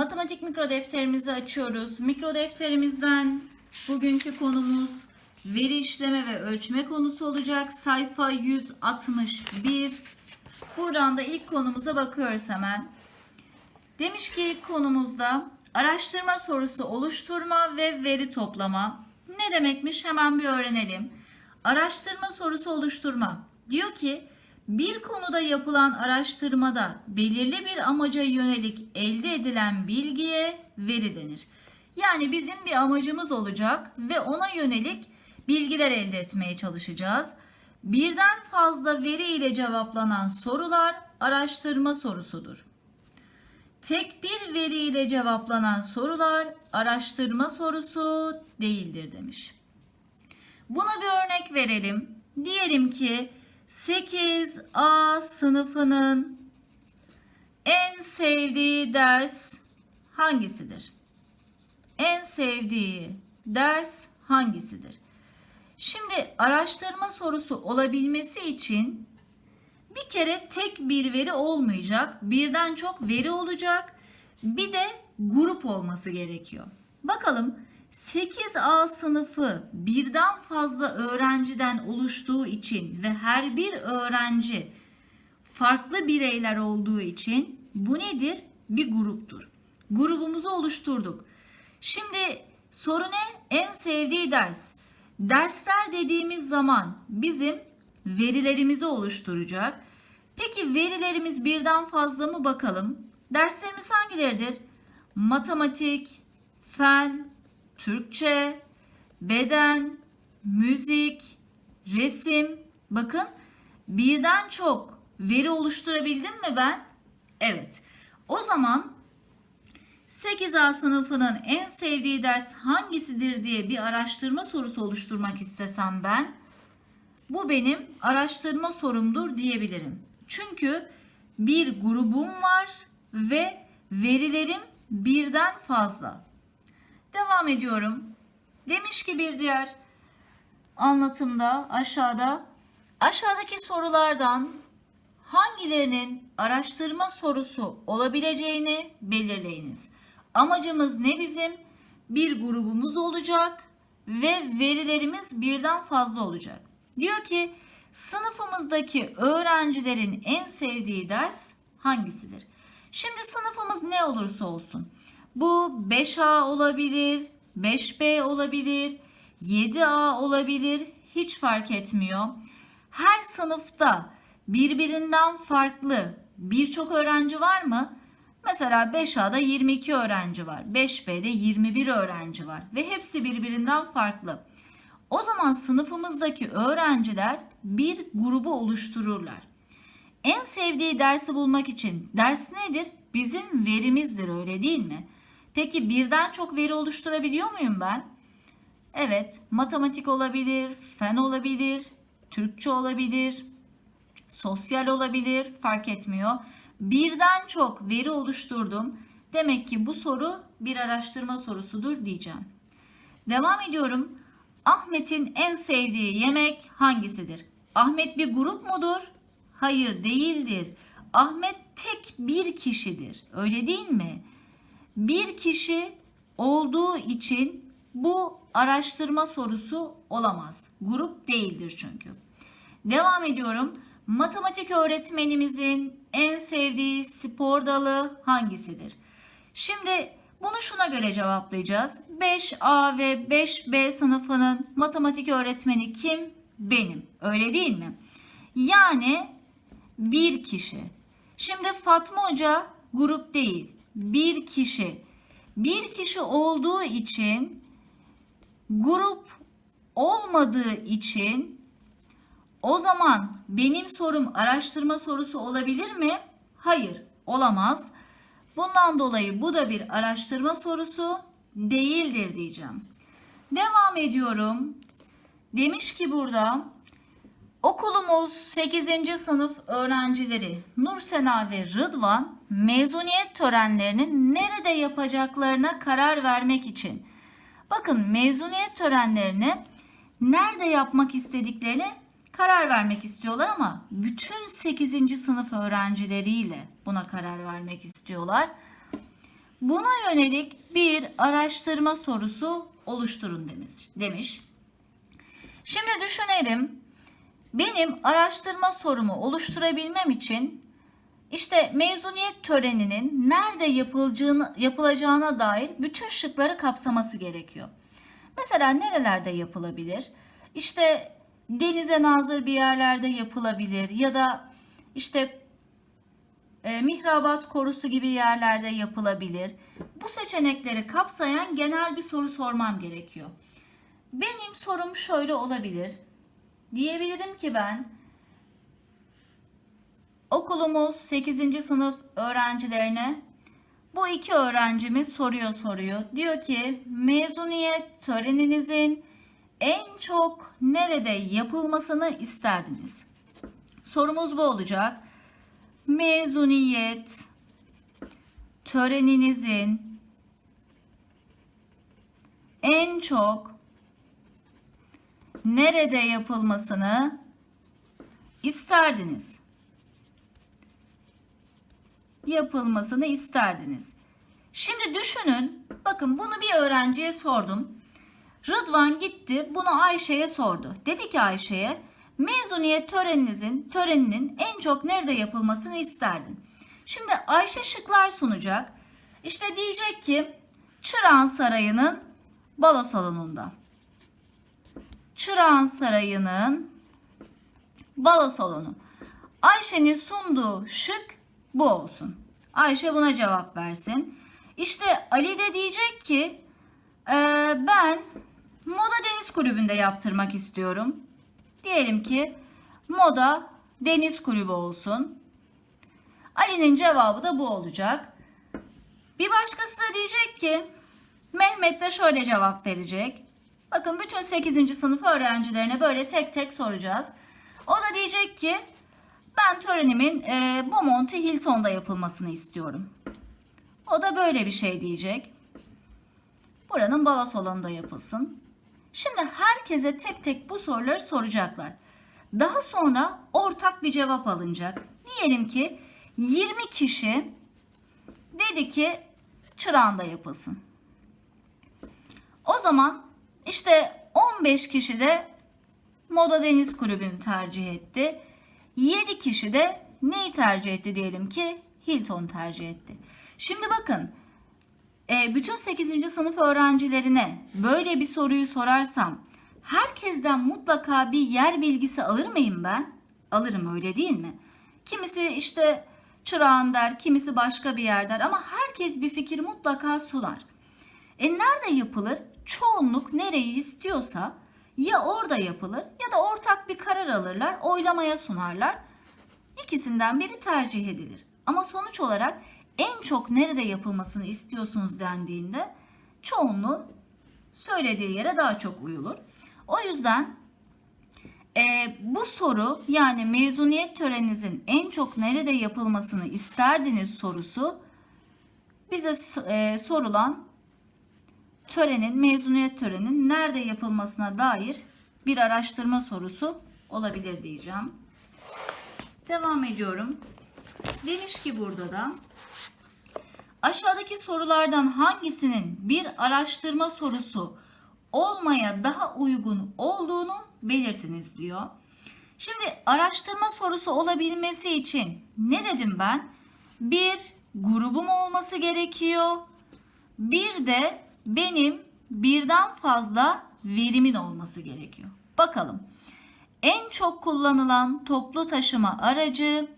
Matematik mikro defterimizi açıyoruz. Mikro defterimizden bugünkü konumuz veri işleme ve ölçme konusu olacak. Sayfa 161. Buradan da ilk konumuza bakıyoruz hemen. Demiş ki ilk konumuzda araştırma sorusu oluşturma ve veri toplama. Ne demekmiş hemen bir öğrenelim. Araştırma sorusu oluşturma. Diyor ki bir konuda yapılan araştırmada belirli bir amaca yönelik elde edilen bilgiye veri denir. Yani bizim bir amacımız olacak ve ona yönelik bilgiler elde etmeye çalışacağız. Birden fazla veri ile cevaplanan sorular araştırma sorusudur. Tek bir veri ile cevaplanan sorular araştırma sorusu değildir demiş. Buna bir örnek verelim. Diyelim ki 8A sınıfının en sevdiği ders hangisidir? En sevdiği ders hangisidir? Şimdi araştırma sorusu olabilmesi için bir kere tek bir veri olmayacak. Birden çok veri olacak. Bir de grup olması gerekiyor. Bakalım 8A sınıfı birden fazla öğrenciden oluştuğu için ve her bir öğrenci farklı bireyler olduğu için bu nedir? Bir gruptur. Grubumuzu oluşturduk. Şimdi soru ne? En sevdiği ders. Dersler dediğimiz zaman bizim verilerimizi oluşturacak. Peki verilerimiz birden fazla mı bakalım? Derslerimiz hangileridir? Matematik, fen, Türkçe, beden, müzik, resim. Bakın birden çok veri oluşturabildim mi ben? Evet. O zaman 8A sınıfının en sevdiği ders hangisidir diye bir araştırma sorusu oluşturmak istesem ben bu benim araştırma sorumdur diyebilirim. Çünkü bir grubum var ve verilerim birden fazla. Devam ediyorum. Demiş ki bir diğer anlatımda aşağıda aşağıdaki sorulardan hangilerinin araştırma sorusu olabileceğini belirleyiniz. Amacımız ne bizim? Bir grubumuz olacak ve verilerimiz birden fazla olacak. Diyor ki sınıfımızdaki öğrencilerin en sevdiği ders hangisidir? Şimdi sınıfımız ne olursa olsun. Bu 5A olabilir, 5B olabilir, 7A olabilir. Hiç fark etmiyor. Her sınıfta birbirinden farklı birçok öğrenci var mı? Mesela 5A'da 22 öğrenci var. 5B'de 21 öğrenci var ve hepsi birbirinden farklı. O zaman sınıfımızdaki öğrenciler bir grubu oluştururlar. En sevdiği dersi bulmak için ders nedir? Bizim verimizdir öyle değil mi? Peki birden çok veri oluşturabiliyor muyum ben? Evet, matematik olabilir, fen olabilir, Türkçe olabilir, sosyal olabilir, fark etmiyor. Birden çok veri oluşturdum. Demek ki bu soru bir araştırma sorusudur diyeceğim. Devam ediyorum. Ahmet'in en sevdiği yemek hangisidir? Ahmet bir grup mudur? Hayır değildir. Ahmet tek bir kişidir. Öyle değil mi? Bir kişi olduğu için bu araştırma sorusu olamaz. Grup değildir çünkü. Devam ediyorum. Matematik öğretmenimizin en sevdiği spor dalı hangisidir? Şimdi bunu şuna göre cevaplayacağız. 5A ve 5B sınıfının matematik öğretmeni kim? Benim. Öyle değil mi? Yani bir kişi. Şimdi Fatma Hoca grup değil. Bir kişi. Bir kişi olduğu için grup olmadığı için o zaman benim sorum araştırma sorusu olabilir mi? Hayır, olamaz. Bundan dolayı bu da bir araştırma sorusu değildir diyeceğim. Devam ediyorum. Demiş ki burada okulumuz 8. sınıf öğrencileri Nursena ve Rıdvan mezuniyet törenlerini nerede yapacaklarına karar vermek için bakın mezuniyet törenlerini nerede yapmak istediklerini karar vermek istiyorlar ama bütün 8. sınıf öğrencileriyle buna karar vermek istiyorlar. Buna yönelik bir araştırma sorusu oluşturun demiş. demiş. Şimdi düşünelim. Benim araştırma sorumu oluşturabilmem için işte mezuniyet töreninin nerede yapılacağını, yapılacağına dair bütün şıkları kapsaması gerekiyor. Mesela nerelerde yapılabilir? İşte denize nazır bir yerlerde yapılabilir ya da işte e, mihrabat korusu gibi yerlerde yapılabilir. Bu seçenekleri kapsayan genel bir soru sormam gerekiyor. Benim sorum şöyle olabilir. Diyebilirim ki ben okulumuz 8. sınıf öğrencilerine bu iki öğrencimiz soruyor soruyor. Diyor ki mezuniyet töreninizin en çok nerede yapılmasını isterdiniz? Sorumuz bu olacak. Mezuniyet töreninizin en çok nerede yapılmasını isterdiniz? Yapılmasını isterdiniz. Şimdi düşünün. Bakın bunu bir öğrenciye sordum. Rıdvan gitti bunu Ayşe'ye sordu. Dedi ki Ayşe'ye mezuniyet töreninizin töreninin en çok nerede yapılmasını isterdin? Şimdi Ayşe şıklar sunacak. İşte diyecek ki Çırağan Sarayı'nın balo salonunda. Çırağan Sarayı'nın balo salonu. Ayşe'nin sunduğu şık bu olsun. Ayşe buna cevap versin. İşte Ali de diyecek ki e, ben Moda Deniz Kulübü'nde yaptırmak istiyorum. Diyelim ki Moda Deniz Kulübü olsun. Ali'nin cevabı da bu olacak. Bir başkası da diyecek ki Mehmet de şöyle cevap verecek. Bakın bütün 8. sınıf öğrencilerine böyle tek tek soracağız. O da diyecek ki ben törenimin e, Beaumonte Hilton'da yapılmasını istiyorum. O da böyle bir şey diyecek. Buranın balo salonunda yapılsın. Şimdi herkese tek tek bu soruları soracaklar. Daha sonra ortak bir cevap alınacak. Diyelim ki 20 kişi dedi ki çırağında yapılsın. O zaman işte 15 kişi de Moda Deniz Kulübü'nü tercih etti. 7 kişi de neyi tercih etti diyelim ki Hilton tercih etti. Şimdi bakın e, bütün 8. sınıf öğrencilerine böyle bir soruyu sorarsam herkesten mutlaka bir yer bilgisi alır mıyım ben? Alırım öyle değil mi? Kimisi işte çırağın der, kimisi başka bir yer der ama herkes bir fikir mutlaka sunar. E nerede yapılır? Çoğunluk nereyi istiyorsa ya orada yapılır ya da ortak bir karar alırlar, oylamaya sunarlar. İkisinden biri tercih edilir. Ama sonuç olarak en çok nerede yapılmasını istiyorsunuz dendiğinde çoğunluğun söylediği yere daha çok uyulur. O yüzden e, bu soru yani mezuniyet töreninizin en çok nerede yapılmasını isterdiniz sorusu bize e, sorulan törenin, mezuniyet töreninin nerede yapılmasına dair bir araştırma sorusu olabilir diyeceğim. Devam ediyorum. Demiş ki burada da aşağıdaki sorulardan hangisinin bir araştırma sorusu olmaya daha uygun olduğunu belirtiniz diyor. Şimdi araştırma sorusu olabilmesi için ne dedim ben? Bir grubum olması gerekiyor. Bir de benim birden fazla verimin olması gerekiyor. Bakalım. En çok kullanılan toplu taşıma aracı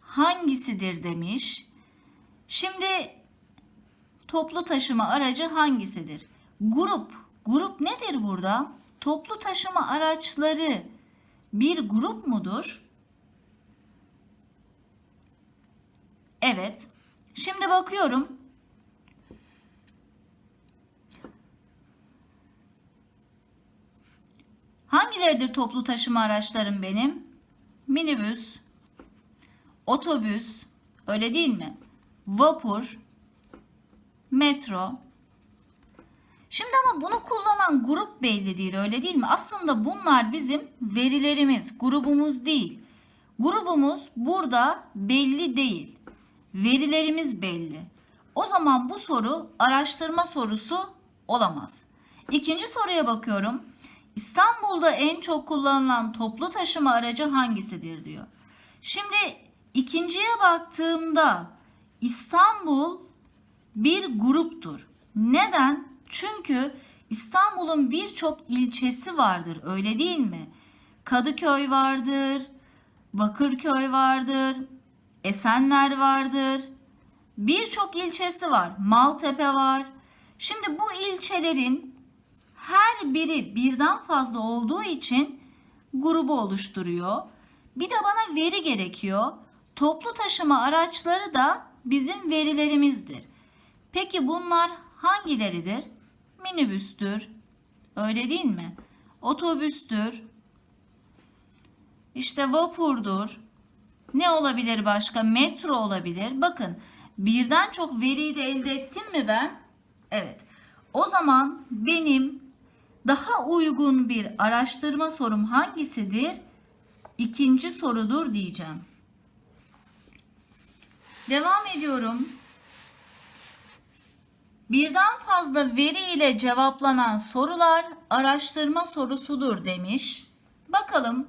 hangisidir demiş. Şimdi toplu taşıma aracı hangisidir? Grup. Grup nedir burada? Toplu taşıma araçları bir grup mudur? Evet. Şimdi bakıyorum. Hangileridir toplu taşıma araçlarım benim? Minibüs, otobüs, öyle değil mi? Vapur, metro. Şimdi ama bunu kullanan grup belli değil, öyle değil mi? Aslında bunlar bizim verilerimiz, grubumuz değil. Grubumuz burada belli değil. Verilerimiz belli. O zaman bu soru araştırma sorusu olamaz. İkinci soruya bakıyorum. İstanbul'da en çok kullanılan toplu taşıma aracı hangisidir diyor. Şimdi ikinciye baktığımda İstanbul bir gruptur. Neden? Çünkü İstanbul'un birçok ilçesi vardır öyle değil mi? Kadıköy vardır, Bakırköy vardır, Esenler vardır. Birçok ilçesi var. Maltepe var. Şimdi bu ilçelerin her biri birden fazla olduğu için grubu oluşturuyor. Bir de bana veri gerekiyor. Toplu taşıma araçları da bizim verilerimizdir. Peki bunlar hangileridir? Minibüstür. Öyle değil mi? Otobüstür. İşte vapurdur. Ne olabilir başka? Metro olabilir. Bakın birden çok veriyi de elde ettim mi ben? Evet. O zaman benim daha uygun bir araştırma sorum hangisidir? İkinci sorudur diyeceğim. Devam ediyorum. Birden fazla veri ile cevaplanan sorular araştırma sorusudur demiş. Bakalım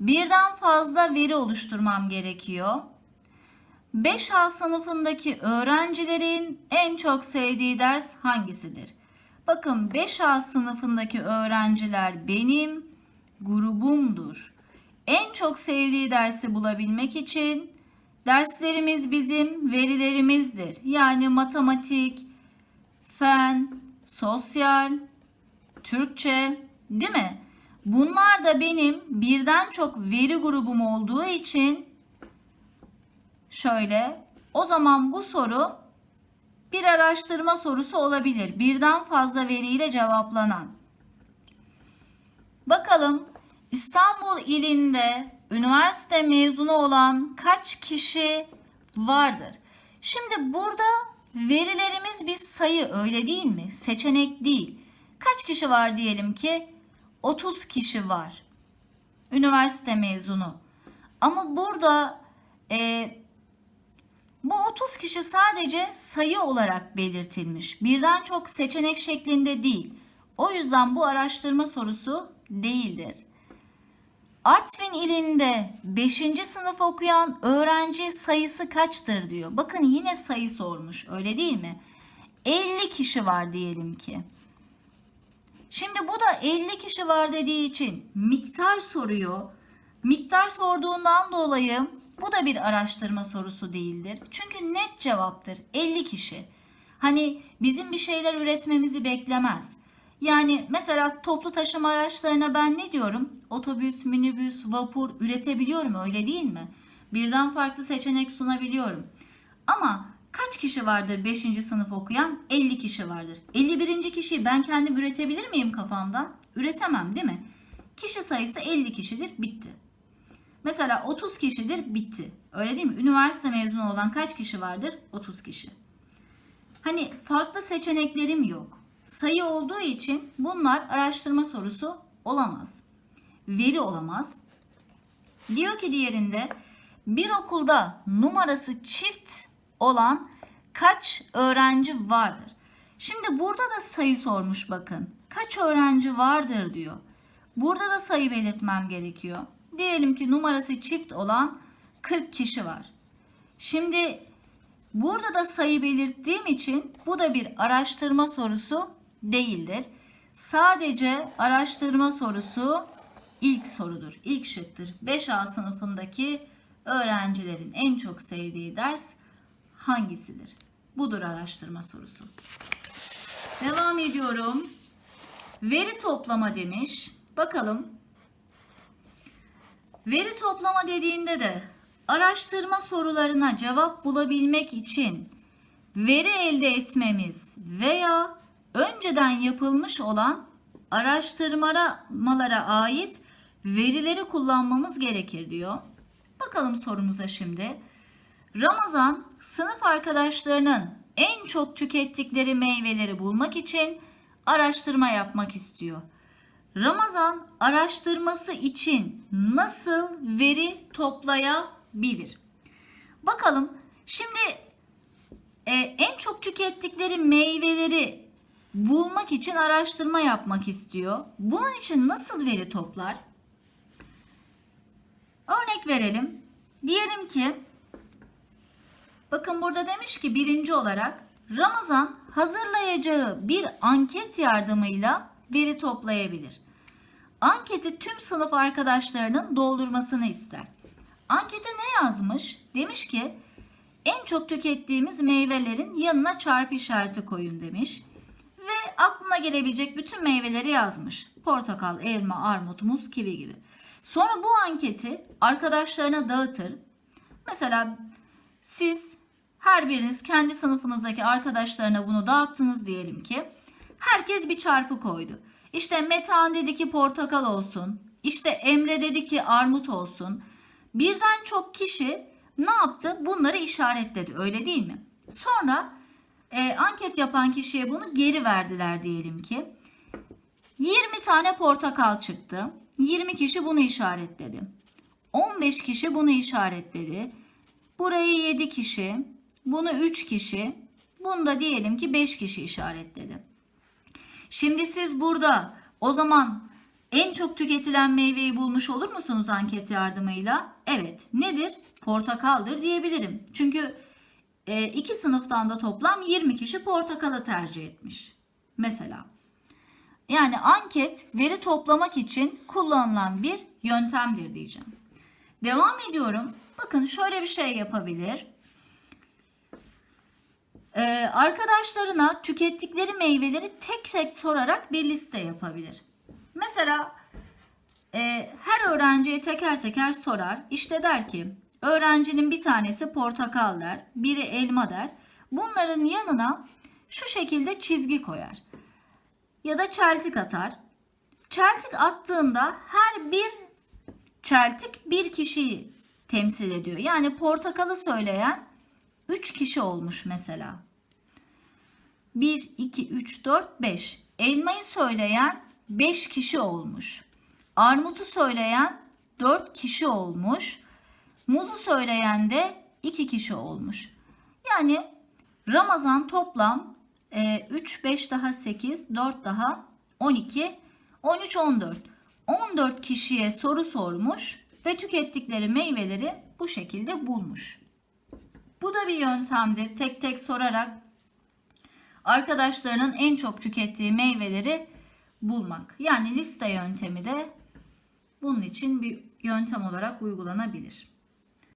birden fazla veri oluşturmam gerekiyor. 5A sınıfındaki öğrencilerin en çok sevdiği ders hangisidir? Bakın 5A sınıfındaki öğrenciler benim grubumdur. En çok sevdiği dersi bulabilmek için derslerimiz bizim verilerimizdir. Yani matematik, fen, sosyal, Türkçe, değil mi? Bunlar da benim birden çok veri grubum olduğu için şöyle o zaman bu soru bir araştırma sorusu olabilir. Birden fazla veriyle cevaplanan. Bakalım İstanbul ilinde üniversite mezunu olan kaç kişi vardır? Şimdi burada verilerimiz bir sayı öyle değil mi? Seçenek değil. Kaç kişi var diyelim ki? 30 kişi var. Üniversite mezunu. Ama burada e, bu 30 kişi sadece sayı olarak belirtilmiş. Birden çok seçenek şeklinde değil. O yüzden bu araştırma sorusu değildir. Artvin ilinde 5. sınıf okuyan öğrenci sayısı kaçtır diyor. Bakın yine sayı sormuş öyle değil mi? 50 kişi var diyelim ki. Şimdi bu da 50 kişi var dediği için miktar soruyor. Miktar sorduğundan dolayı bu da bir araştırma sorusu değildir. Çünkü net cevaptır 50 kişi. Hani bizim bir şeyler üretmemizi beklemez. Yani mesela toplu taşıma araçlarına ben ne diyorum? Otobüs, minibüs, vapur üretebiliyorum öyle değil mi? Birden farklı seçenek sunabiliyorum. Ama kaç kişi vardır 5. sınıf okuyan? 50 kişi vardır. 51. kişiyi ben kendim üretebilir miyim kafamdan? Üretemem değil mi? Kişi sayısı 50 kişidir bitti. Mesela 30 kişidir bitti. Öyle değil mi? Üniversite mezunu olan kaç kişi vardır? 30 kişi. Hani farklı seçeneklerim yok. Sayı olduğu için bunlar araştırma sorusu olamaz. Veri olamaz. Diyor ki diğerinde bir okulda numarası çift olan kaç öğrenci vardır? Şimdi burada da sayı sormuş bakın. Kaç öğrenci vardır diyor. Burada da sayı belirtmem gerekiyor. Diyelim ki numarası çift olan 40 kişi var. Şimdi burada da sayı belirttiğim için bu da bir araştırma sorusu değildir. Sadece araştırma sorusu ilk sorudur. İlk şıktır. 5A sınıfındaki öğrencilerin en çok sevdiği ders hangisidir? Budur araştırma sorusu. Devam ediyorum. Veri toplama demiş. Bakalım. Veri toplama dediğinde de araştırma sorularına cevap bulabilmek için veri elde etmemiz veya önceden yapılmış olan araştırmalara ait verileri kullanmamız gerekir diyor. Bakalım sorumuza şimdi. Ramazan sınıf arkadaşlarının en çok tükettikleri meyveleri bulmak için araştırma yapmak istiyor. Ramazan araştırması için nasıl veri toplayabilir? Bakalım şimdi e, en çok tükettikleri meyveleri bulmak için araştırma yapmak istiyor. Bunun için nasıl veri toplar? Örnek verelim. Diyelim ki bakın burada demiş ki birinci olarak Ramazan hazırlayacağı bir anket yardımıyla veri toplayabilir. Anketi tüm sınıf arkadaşlarının doldurmasını ister. Ankete ne yazmış? Demiş ki en çok tükettiğimiz meyvelerin yanına çarpı işareti koyun demiş. Ve aklına gelebilecek bütün meyveleri yazmış. Portakal, elma, armut, muz, kivi gibi. Sonra bu anketi arkadaşlarına dağıtır. Mesela siz her biriniz kendi sınıfınızdaki arkadaşlarına bunu dağıttınız diyelim ki. Herkes bir çarpı koydu. İşte Metehan dedi ki portakal olsun. İşte Emre dedi ki armut olsun. Birden çok kişi ne yaptı? Bunları işaretledi. Öyle değil mi? Sonra e, anket yapan kişiye bunu geri verdiler diyelim ki. 20 tane portakal çıktı. 20 kişi bunu işaretledi. 15 kişi bunu işaretledi. Burayı 7 kişi, bunu 3 kişi, bunu da diyelim ki 5 kişi işaretledi. Şimdi siz burada o zaman en çok tüketilen meyveyi bulmuş olur musunuz anket yardımıyla? Evet. Nedir? Portakaldır diyebilirim. Çünkü e, iki sınıftan da toplam 20 kişi portakalı tercih etmiş. Mesela. Yani anket veri toplamak için kullanılan bir yöntemdir diyeceğim. Devam ediyorum. Bakın şöyle bir şey yapabilir. Ee, arkadaşlarına tükettikleri meyveleri tek tek sorarak bir liste yapabilir. Mesela e, her öğrenciye teker teker sorar. İşte der ki öğrencinin bir tanesi portakal der, biri elma der. Bunların yanına şu şekilde çizgi koyar. Ya da çeltik atar. Çeltik attığında her bir çeltik bir kişiyi temsil ediyor. Yani portakalı söyleyen 3 kişi olmuş mesela. 1, 2, 3, 4, 5. Elmayı söyleyen 5 kişi olmuş. Armutu söyleyen 4 kişi olmuş. Muzu söyleyen de 2 kişi olmuş. Yani Ramazan toplam e, 3, 5 daha 8, 4 daha 12, 13, 14. 14 kişiye soru sormuş ve tükettikleri meyveleri bu şekilde bulmuş. Bu da bir yöntemdir. Tek tek sorarak arkadaşlarının en çok tükettiği meyveleri bulmak. Yani liste yöntemi de bunun için bir yöntem olarak uygulanabilir.